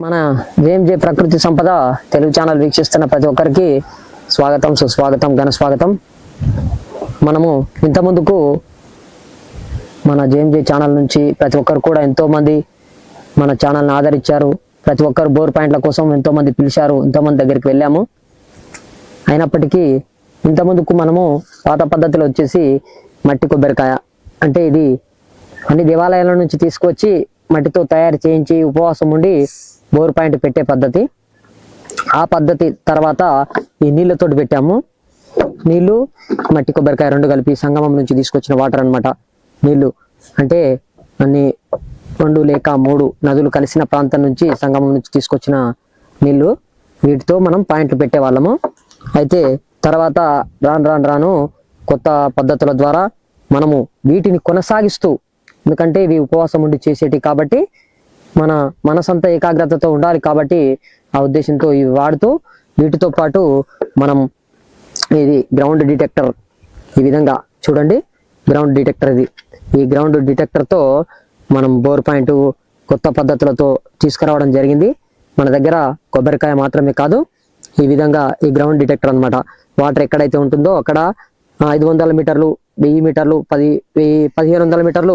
మన జేఎంజే ప్రకృతి సంపద తెలుగు ఛానల్ వీక్షిస్తున్న ప్రతి ఒక్కరికి స్వాగతం సుస్వాగతం ఘన స్వాగతం మనము ఇంత ముందుకు మన జేఎంజే ఛానల్ నుంచి ప్రతి ఒక్కరు కూడా ఎంతోమంది మన ఛానల్ని ఆదరించారు. ప్రతి ఒక్కరు బోర్ పాయింట్ల కోసం ఎంతోమంది పిలిచారు. ఎంతోమంది దగ్గరికి వెళ్ళాము. అయినప్పటికీ ఇంత ముందుకు మనము పాత పద్ధతిలో వచ్చేసి మట్టి కొబ్బరికాయ అంటే ఇది అన్ని దేవాలయాల నుంచి తీసుకొచ్చి మట్టితో తయారు చేయించి ఉపవాసం ఉండి బోర్ పాయింట్ పెట్టే పద్ధతి. ఆ పద్ధతి తర్వాత ఈ నీళ్ళతోటి పెట్టాము. నీళ్ళు మట్టి కొబ్బరికాయ రెండు కలిపి సంగమం నుంచి తీసుకొచ్చిన వాటర్ అన్నమాట. నీళ్ళు అంటే అన్ని రెండు లేక మూడు నదులు కలిసిన ప్రాంతం నుంచి సంగమం నుంచి తీసుకొచ్చిన నీళ్ళు వీటితో మనం పాయింట్లు పెట్టేవాళ్ళము. అయితే తర్వాత రాను రాను రాను కొత్త పద్ధతుల ద్వారా మనము వీటిని కొనసాగిస్తూ ఎందుకంటే ఇవి ఉపవాసం ఉండి చేసేటి కాబట్టి మన మనసంతా ఏకాగ్రతతో ఉండాలి కాబట్టి ఆ ఉద్దేశంతో ఇవి వాడుతూ వీటితో పాటు మనం ఇది గ్రౌండ్ డిటెక్టర్ ఈ విధంగా చూడండి. గ్రౌండ్ డిటెక్టర్ ఇది. ఈ గ్రౌండ్ డిటెక్టర్తో మనం బోర్ పాయింట్ కొత్త పద్ధతులతో తీసుకురావడం జరిగింది. మన దగ్గర కొబ్బరికాయ మాత్రమే కాదు ఈ విధంగా ఈ గ్రౌండ్ డిటెక్టర్ అన్నమాట. వాటర్ ఎక్కడైతే ఉంటుందో అక్కడ ఐదు వందల మీటర్లు వెయ్యి మీటర్లు పది వెయ్యి పదిహేను వందల మీటర్లు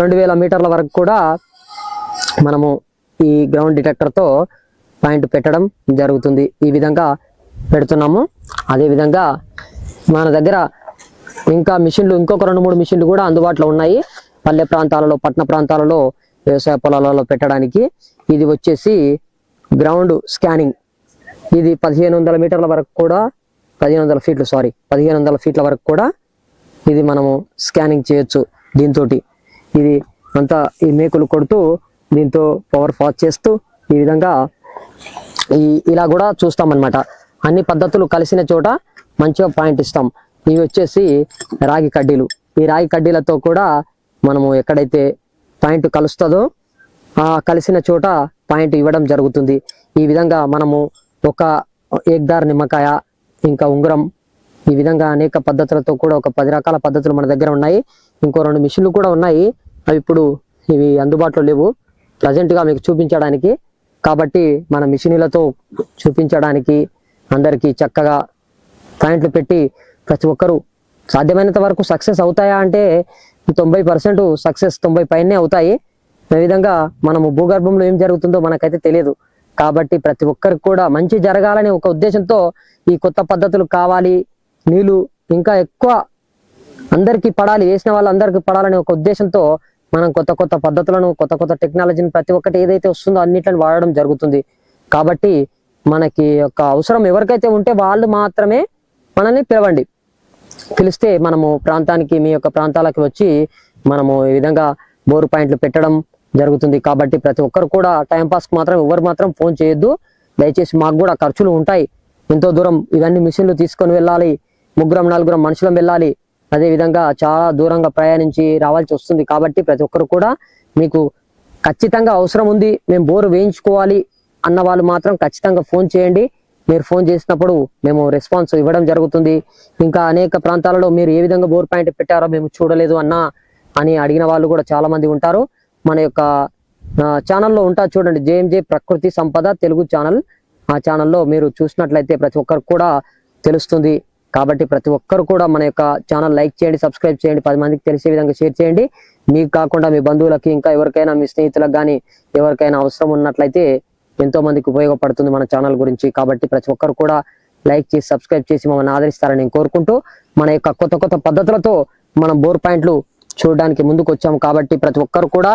రెండు వేల మీటర్ల వరకు కూడా మనము ఈ గ్రౌండ్ డిటెక్టర్తో పాయింట్ పెట్టడం జరుగుతుంది. ఈ విధంగా పెడుతున్నాము. అదేవిధంగా మన దగ్గర ఇంకా మిషన్లు ఇంకొక రెండు మూడు మిషన్లు కూడా అందుబాటులో ఉన్నాయి. పల్లె ప్రాంతాలలో పట్టణ ప్రాంతాలలో వ్యవసాయ పొలాలలో పెట్టడానికి. ఇది వచ్చేసి గ్రౌండ్ స్కానింగ్. ఇది పదిహేను వందల మీటర్ల వరకు కూడా పదిహేను వందల ఫీట్లు సారీ పదిహేను వందల ఫీట్ల వరకు కూడా ఇది మనము స్కానింగ్ చేయొచ్చు దీంతో ఇది అంతా ఈ మేకులు కొడుతూ దీంతో పవర్ ఫాస్ చేస్తూ ఈ విధంగా ఈ ఇలా కూడా చూస్తాం అన్నమాట అన్ని పద్ధతులు కలిసిన చోట మంచిగా పాయింట్ ఇస్తాం. ఇవి వచ్చేసి రాగి కడ్డీలు. ఈ రాగి కడ్డీలతో కూడా మనము ఎక్కడైతే పాయింట్ కలుస్తుందో ఆ కలిసిన చోట పాయింట్ ఇవ్వడం జరుగుతుంది. ఈ విధంగా మనము ఒక ఏక్దార్ నిమ్మకాయ ఇంకా ఉంగరం ఈ విధంగా అనేక పద్ధతులతో కూడా ఒక పది రకాల పద్ధతులు మన దగ్గర ఉన్నాయి. ఇంకో రెండు మిషన్లు కూడా ఉన్నాయి. అవి ఇప్పుడు ఇవి అందుబాటులో లేవు. ప్రజెంట్గా మీకు చూపించడానికి. కాబట్టి మన మిషన్లతో చూపించడానికి అందరికీ చక్కగా పాయింట్లు పెట్టి ప్రతి ఒక్కరూ సాధ్యమైనంత వరకు సక్సెస్ అవుతాయా అంటే తొంభై పర్సెంట్ సక్సెస్ తొంభై పైనే అవుతాయి. ఈ విధంగా మనము భూగర్భంలో ఏం జరుగుతుందో మనకైతే తెలియదు కాబట్టి ప్రతి ఒక్కరికి కూడా మంచి జరగాలనే ఒక ఉద్దేశంతో ఈ కొత్త పద్ధతులు కావాలి. నీళ్ళు ఇంకా ఎక్కువ అందరికీ పడాలి వేసిన వాళ్ళందరికీ పడాలనే ఒక ఉద్దేశంతో మనం కొత్త కొత్త పద్ధతులను కొత్త కొత్త టెక్నాలజీని ప్రతి ఒక్కటి ఏదైతే వస్తుందో అన్నిటిని వాడడం జరుగుతుంది. కాబట్టి మనకి యొక్క అవసరం ఎవరికైతే ఉంటే వాళ్ళు మాత్రమే మనల్ని పిలవండి. పిలిస్తే మనము ప్రాంతానికి మీ యొక్క ప్రాంతాలకు వచ్చి మనము ఈ విధంగా బోరు పాయింట్లు పెట్టడం జరుగుతుంది. కాబట్టి ప్రతి ఒక్కరు కూడా టైంపాస్కి మాత్రం ఎవరు మాత్రం ఫోన్ చేయొద్దు. దయచేసి మాకు కూడా ఖర్చులు ఉంటాయి. ఎంతో దూరం ఇవన్నీ మిషన్లు తీసుకొని వెళ్ళాలి. ముగ్గురం నలుగురం మనుషులం వెళ్ళాలి. అదేవిధంగా చాలా దూరంగా ప్రయాణించి రావాల్సి వస్తుంది కాబట్టి ప్రతి ఒక్కరు కూడా మీకు ఖచ్చితంగా అవసరం ఉంది. మేము బోరు వేయించుకోవాలి అన్న వాళ్ళు మాత్రం ఖచ్చితంగా ఫోన్ చేయండి. మీరు ఫోన్ చేసినప్పుడు మేము రెస్పాన్స్ ఇవ్వడం జరుగుతుంది. ఇంకా అనేక ప్రాంతాలలో మీరు ఏ విధంగా బోర్ పాయింట్ పెట్టారో మేము చూడలేదు అన్నా అని అడిగిన వాళ్ళు కూడా చాలా మంది ఉంటారు. మన యొక్క ఛానల్లో ఉంటా చూడండి. జేఎంజే ప్రకృతి సంపద తెలుగు ఛానల్. ఆ ఛానల్లో మీరు చూసినట్లయితే ప్రతి ఒక్కరికి కూడా తెలుస్తుంది. కాబట్టి ప్రతి ఒక్కరు కూడా మన యొక్క ఛానల్ లైక్ చేయండి సబ్స్క్రైబ్ చేయండి పది మందికి తెలిసే విధంగా షేర్ చేయండి. మీకు కాకుండా మీ బంధువులకి ఇంకా ఎవరికైనా మీ స్నేహితులకు కానీ ఎవరికైనా అవసరం ఉన్నట్లయితే ఎంతో మందికి ఉపయోగపడుతుంది మన ఛానల్ గురించి. కాబట్టి ప్రతి ఒక్కరు కూడా లైక్ చేసి సబ్స్క్రైబ్ చేసి మమ్మల్ని ఆదరిస్తారని నేను కోరుకుంటూ మన యొక్క కొత్త కొత్త పద్ధతులతో మనం బోర్ పాయింట్లు చూడడానికి ముందుకు వచ్చాము. కాబట్టి ప్రతి ఒక్కరు కూడా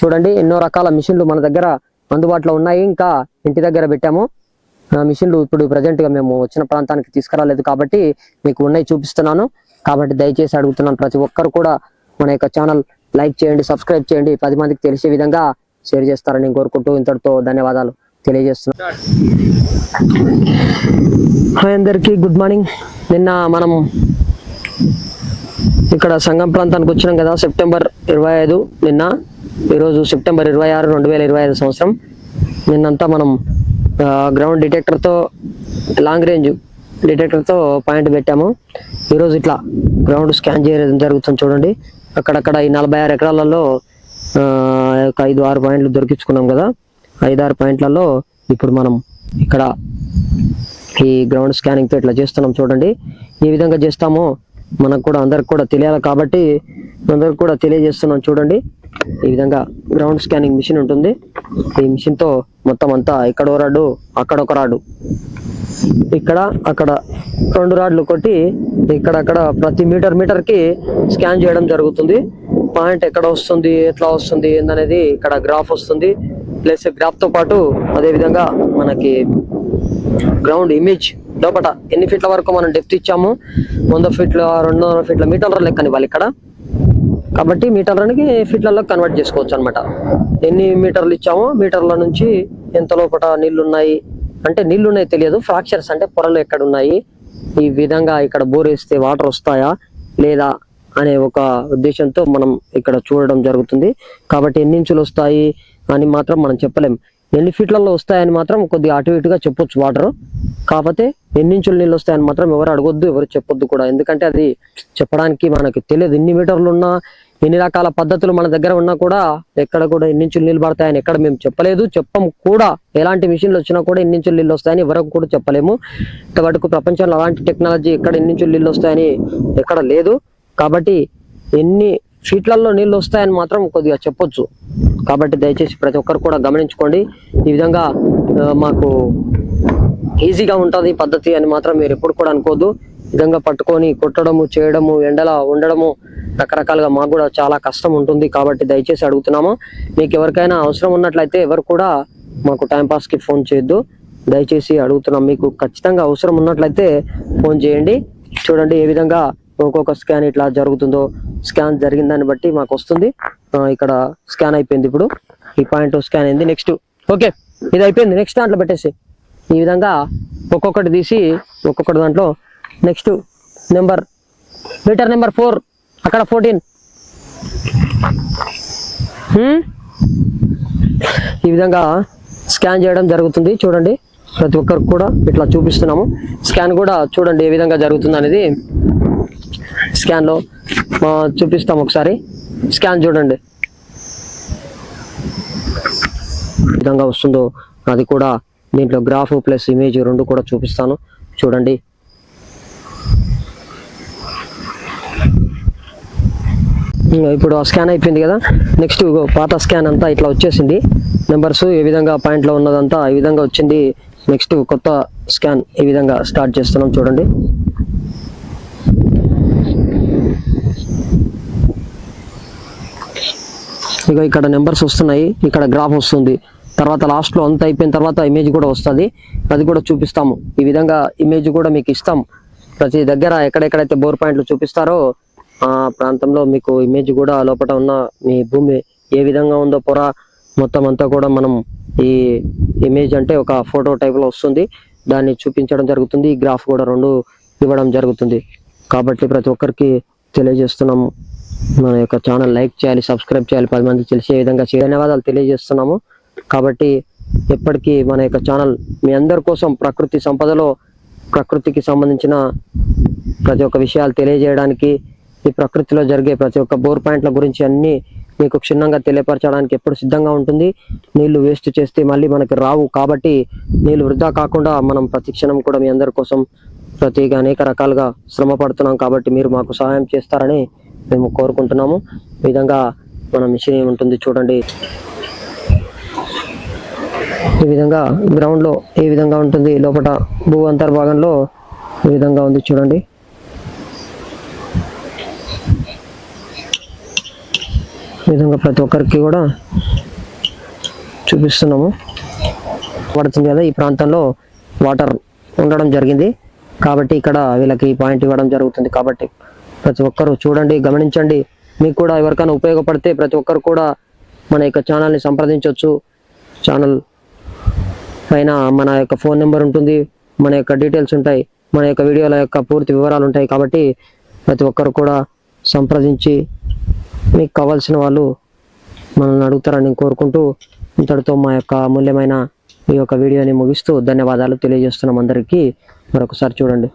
చూడండి ఎన్నో రకాల మిషన్లు మన దగ్గర అందుబాటులో ఉన్నాయి. ఇంకా ఇంటి దగ్గర పెట్టాము. మిషన్లు ఇప్పుడు ప్రజెంట్గా మేము వచ్చిన ప్రాంతానికి తీసుకురాలేదు కాబట్టి మీకు ఉన్నాయి చూపిస్తున్నాను. కాబట్టి దయచేసి అడుగుతున్నాను ప్రతి ఒక్కరు కూడా మన యొక్క ఛానల్ లైక్ చేయండి సబ్స్క్రైబ్ చేయండి. పది మందికి తెలిసే విధంగా షేర్ చేస్తారని నేను కోరుకుంటూ ఇంతటితో ధన్యవాదాలు తెలియజేస్తున్నాను. హాయ్ అందరికీ గుడ్ మార్నింగ్. నిన్న మనం ఇక్కడ సంగం ప్రాంతానికి వచ్చినాం కదా సెప్టెంబర్ ఇరవై ఐదు నిన్న. ఈరోజు సెప్టెంబర్ ఇరవై ఆరు రెండు వేల ఇరవై ఐదు సంవత్సరం. నిన్నంతా మనం గ్రౌండ్ డిటెక్టర్తో లాంగ్ రేంజ్ డిటెక్టర్తో పాయింట్ పెట్టాము. ఈరోజు ఇట్లా గ్రౌండ్ స్కాన్ చేయడం జరుగుతుంది చూడండి. అక్కడక్కడ ఈ నలభై ఆరు ఎకరాలలో ఒక ఐదు ఆరు పాయింట్లు దొరికించుకున్నాం కదా. ఐదారు పాయింట్లలో ఇప్పుడు మనం ఇక్కడ ఈ గ్రౌండ్ స్కానింగ్తో ఇట్లా చేస్తున్నాం చూడండి. ఏ విధంగా చేస్తామో. మనకు కూడా అందరికి కూడా తెలియాలి కాబట్టి అందరికి కూడా తెలియజేస్తున్నాం చూడండి. ఈ విధంగా గ్రౌండ్ స్కానింగ్ మిషన్ ఉంటుంది. ఈ మిషన్తో మొత్తం అంతా ఇక్కడ ఒక రాడు అక్కడ ఒక రాడు. ఇక్కడ అక్కడ రెండు రాడ్లు కొట్టి ఇక్కడక్కడ ప్రతి మీటర్ మీటర్కి స్కాన్ చేయడం జరుగుతుంది. పాయింట్ ఎక్కడ వస్తుంది ఎట్లా వస్తుంది ఏందనేది ఇక్కడ గ్రాఫ్ వస్తుంది. ప్లస్ గ్రాఫ్తో పాటు అదే విధంగా మనకి గ్రౌండ్ ఇమేజ్ లోపల ఎన్ని ఫీట్ల వరకు మనం డెప్త్ ఇచ్చాము? వంద ఫీట్ల రెండు వందల ఫీట్ల మీటర్ల లెక్కని ఇక్కడ. కాబట్టి మీటర్లకి ఫీట్లలో కన్వర్ట్ చేసుకోవచ్చు అనమాట ఎన్ని మీటర్లు ఇచ్చామో మీటర్ల నుంచి ఎంత లోపల నీళ్ళు ఉన్నాయి అంటే నీళ్ళు ఉన్నాయి తెలియదు. ఫ్రాక్చర్స్ అంటే పొరలు ఎక్కడ ఉన్నాయి ఈ విధంగా ఇక్కడ బోర్ వేస్తే వాటర్ వస్తాయా? లేదా అనే ఒక ఉద్దేశంతో మనం ఇక్కడ చూడడం జరుగుతుంది. కాబట్టి ఎన్ని ఇంచులు వస్తాయి అని మాత్రం మనం చెప్పలేం. ఎన్ని ఫీట్లలో వస్తాయని మాత్రం కొద్దిగా అటు ఇటుగా చెప్పొచ్చు వాటర్ కాకపోతే ఎన్నించులు నీళ్ళు వస్తాయని మాత్రం ఎవరు అడగొద్దు ఎవరు చెప్పొద్దు కూడా. ఎందుకంటే అది చెప్పడానికి మనకి తెలియదు. ఎన్ని మీటర్లు ఉన్నా ఎన్ని రకాల పద్ధతులు మన దగ్గర ఉన్నా కూడా ఎక్కడ కూడా ఎన్ని ఇంచులు నీళ్ళు పడతాయని ఎక్కడ మేము చెప్పలేదు. చెప్పం కూడా ఎలాంటి మిషన్లు వచ్చినా కూడా ఎన్నించులు నీళ్ళు వస్తాయని ఎవరికి కూడా చెప్పలేము. ఇంతవరకు ప్రపంచంలో అలాంటి టెక్నాలజీ ఎక్కడ ఎన్నించులు నీళ్ళు వస్తాయని ఎక్కడ లేదు. కాబట్టి ఎన్ని ఫీట్లలో నీళ్ళు వస్తాయని మాత్రం కొద్దిగా చెప్పొచ్చు. కాబట్టి దయచేసి ప్రతి ఒక్కరు కూడా గమనించుకోండి. ఈ విధంగా మాకు ఈజీగా ఉంటుంది ఈ పద్ధతి అని మాత్రం మీరు ఎప్పుడు కూడా అనుకోవద్దు. ఈ విధంగా పట్టుకొని కొట్టడము చేయడము ఎండలా ఉండడము రకరకాలుగా మాకు కూడా చాలా కష్టం ఉంటుంది కాబట్టి దయచేసి అడుగుతున్నాము. మీకు ఎవరికైనా అవసరం ఉన్నట్లయితే ఎవరు కూడా మాకు టైంపాస్కి ఫోన్ చేయొద్దు. దయచేసి అడుగుతున్నాం. మీకు ఖచ్చితంగా అవసరం ఉన్నట్లయితే ఫోన్ చేయండి. చూడండి ఏ విధంగా ఒక్కొక్క స్కాన్ ఇట్లా జరుగుతుందో. స్కాన్ జరిగిన దాన్ని బట్టి మాకు వస్తుంది. ఇక్కడ స్కాన్ అయిపోయింది ఇప్పుడు. ఈ పాయింట్ స్కాన్ అయింది. నెక్స్ట్ ఓకే ఇది అయిపోయింది. నెక్స్ట్ దాంట్లో పెట్టేసి. ఈ విధంగా ఒక్కొక్కటి తీసి ఒక్కొక్కటి దాంట్లో. Next number meter number four అక్కడ ఫోర్టీన్. ఈ విధంగా స్కాన్ చేయడం జరుగుతుంది. చూడండి ప్రతి ఒక్కరికి కూడా ఇట్లా చూపిస్తున్నాము. స్కాన్ కూడా చూడండి ఏ విధంగా జరుగుతుంది అనేది. స్కాన్లో చూపిస్తాం ఒకసారి. స్కాన్ చూడండి. విధంగా వస్తుందో అది కూడా దీంట్లో గ్రాఫ్ ప్లస్ ఇమేజ్ రెండు కూడా చూపిస్తాను. చూడండి. ఇప్పుడు ఆ స్కాన్ అయిపోయింది కదా. నెక్స్ట్ పాత స్కాన్ అంతా ఇట్లా వచ్చేసింది. నెంబర్స్ ఏ విధంగా పాయింట్లో ఉన్నదంతా ఈ విధంగా వచ్చింది. నెక్స్ట్ కొత్త స్కాన్ ఈ విధంగా స్టార్ట్ చేస్తున్నాం చూడండి. ఇక ఇక్కడ నెంబర్స్ వస్తున్నాయి. ఇక్కడ గ్రాఫ్ వస్తుంది. తర్వాత లాస్ట్లో అంత అయిపోయిన తర్వాత ఇమేజ్ కూడా వస్తుంది. అది కూడా చూపిస్తాము. ఈ విధంగా ఇమేజ్ కూడా మీకు ఇస్తాం. ప్రతి దగ్గర ఎక్కడెక్కడైతే బోర్ పాయింట్లు చూపిస్తారో ఆ ప్రాంతంలో మీకు ఇమేజ్ కూడా లోపల ఉన్న మీ భూమి ఏ విధంగా ఉందో పొర మొత్తం అంతా కూడా మనం ఈ ఇమేజ్ అంటే ఒక ఫోటో టైప్లో వస్తుంది. దాన్ని చూపించడం జరుగుతుంది. ఈ గ్రాఫ్ కూడా రెండు ఇవ్వడం జరుగుతుంది. కాబట్టి ప్రతి ఒక్కరికి తెలియజేస్తున్నాము మన యొక్క ఛానల్ లైక్ చేయాలి సబ్స్క్రైబ్ చేయాలి పది మందికి తెలిసే విధంగా ధన్యవాదాలు తెలియజేస్తున్నాము. కాబట్టి ఎప్పటికీ మన యొక్క ఛానల్ మీ అందరి కోసం ప్రకృతి సంపదలో ప్రకృతికి సంబంధించిన ప్రతి ఒక్క విషయాలు తెలియజేయడానికి ఈ ప్రకృతిలో జరిగే ప్రతి ఒక్క బోర్ పాయింట్ల గురించి అన్ని మీకు క్షుణ్ణంగా తెలియపరచడానికి ఎప్పుడు సిద్ధంగా ఉంటుంది. నీళ్ళు వేస్ట్ చేస్తే మళ్ళీ మనకి రావు కాబట్టి నీళ్ళు వృధా కాకుండా మనం ప్రతి క్షణం కూడా మీ అందరి కోసం ప్రతిగా అనేక రకాలుగా శ్రమ పడుతున్నాం కాబట్టి మీరు మాకు సహాయం చేస్తారని మేము కోరుకుంటున్నాము. ఈ విధంగా మన మిషన్ ఉంటుంది చూడండి. ఈ విధంగా గ్రౌండ్లో ఏ విధంగా ఉంటుంది? లోపల భూ అంతర్భాగంలో ఈ విధంగా ఉంది చూడండి. విధంగా ప్రతి ఒక్కరికి కూడా చూపిస్తున్నాము. పడుతుంది కదా ఈ ప్రాంతంలో వాటర్ ఉండడం జరిగింది. కాబట్టి ఇక్కడ వీళ్ళకి పాయింట్ ఇవ్వడం జరుగుతుంది. కాబట్టి ప్రతి ఒక్కరు చూడండి గమనించండి. మీకు కూడా ఎవరికైనా ఉపయోగపడితే ప్రతి ఒక్కరు కూడా మన యొక్క ఛానల్ని సంప్రదించవచ్చు ఛానల్ పైన మన యొక్క ఫోన్ నెంబర్ ఉంటుంది. మన యొక్క డీటెయిల్స్ ఉంటాయి. మన యొక్క వీడియోల యొక్క పూర్తి వివరాలు ఉంటాయి. కాబట్టి ప్రతి ఒక్కరు కూడా సంప్రదించి మీకు కావాల్సిన వాళ్ళు మనల్ని అడుగుతారని కోరుకుంటూ ఇంతటితో మా యొక్క అమూల్యమైన ఈ యొక్క వీడియోని ముగిస్తూ ధన్యవాదాలు తెలియజేస్తున్నాం అందరికీ. మరొకసారి చూడండి.